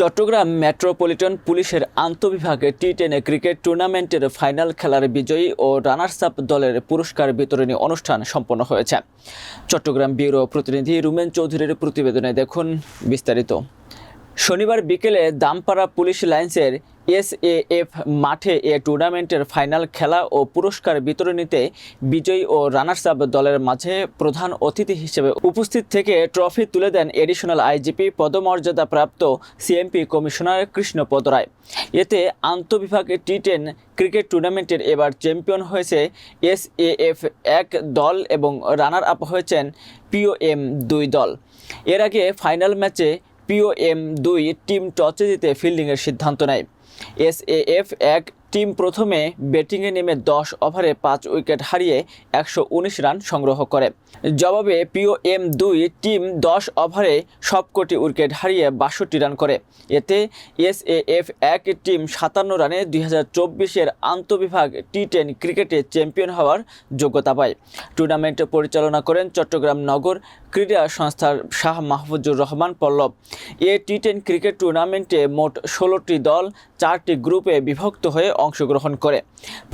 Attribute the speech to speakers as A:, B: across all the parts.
A: Chittagong metropolitan পুলিশের আন্তঃবিভাগে টি টেনে cricket টুর্নামেন্টের ফাইনাল খেলার বিজয়ী ও রানার্স আপ দলের পুরস্কার বিতরণী অনুষ্ঠান সম্পন্ন হয়েছে। চট্টগ্রাম ব্যুরো প্রতিনিধি রুমেন চৌধুরীর প্রতিবেদনে দেখুন বিস্তারিত। শনিবার বিকেলে দামপাড়া পুলিশ লাইন্সের এসএএফ মাঠে এ টুর্নামেন্টের ফাইনাল খেলা ও পুরস্কার বিতরণীতে বিজয়ী ও রানার্স আপ দলের মাঝে প্রধান অতিথি হিসেবে উপস্থিত থেকে ট্রফি তুলে দেন এডিশনাল আইজিপি পদমর্যাদাপ্রাপ্ত সিএমপি কমিশনার কৃষ্ণপদ রায়। এতে আন্তঃবিভাগ টি টেন ক্রিকেট টুর্নামেন্টের এবার চ্যাম্পিয়ন হয়েছে এসএএফ এক দল এবং রানার আপ হয়েছেন পিওএম দুই দল। এর আগে ফাইনাল ম্যাচে পিওএম দুই টিম টসে জিতে ফিল্ডিংয়ের সিদ্ধান্ত নেয়। এসএএফ এক টিম প্রথমে ব্যাটিংয়ে নেমে দশ ওভারে পাঁচ উইকেট হারিয়ে একশো উনিশ রান সংগ্রহ করে। জবাবে পিওএম দুই টিম দশ ওভারে সবকটি উইকেট হারিয়ে বাষট্টি রান করে। এতে এসএএফ এক টিম সাতান্ন রানে দুই হাজার চব্বিশের আন্তঃবিভাগ টি টেন ক্রিকেটে চ্যাম্পিয়ন হওয়ার যোগ্যতা পায়। টুর্নামেন্ট পরিচালনা করেন চট্টগ্রাম নগর ক্রীড়া সংস্থার শাহ মাহফুজুর রহমান পল্লব। এ টি টেন ক্রিকেট টুর্নামেন্টে মোট ষোলোটি দল চারটি গ্রুপে বিভক্ত হয়ে অংশগ্রহণ করে।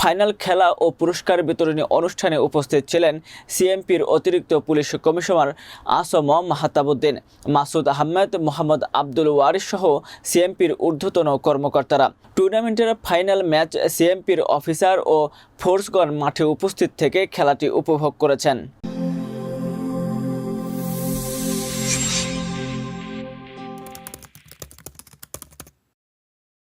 A: ফাইনাল খেলা ও পুরস্কার বিতরণী অনুষ্ঠানে উপস্থিত ছিলেন সিএমপির অতিরিক্ত পুলিশ কমিশনার আসম মাহাতাবুদ্দিন, মাসুদ আহমেদ, মোহাম্মদ আব্দুল ওয়ারিস সহ সিএমপির ঊর্ধ্বতন কর্মকর্তারা। টুর্নামেন্টের ফাইনাল ম্যাচ সিএমপির অফিসার ও ফোর্সগণ মাঠে উপস্থিত থেকে খেলাটি উপভোগ করেছেন।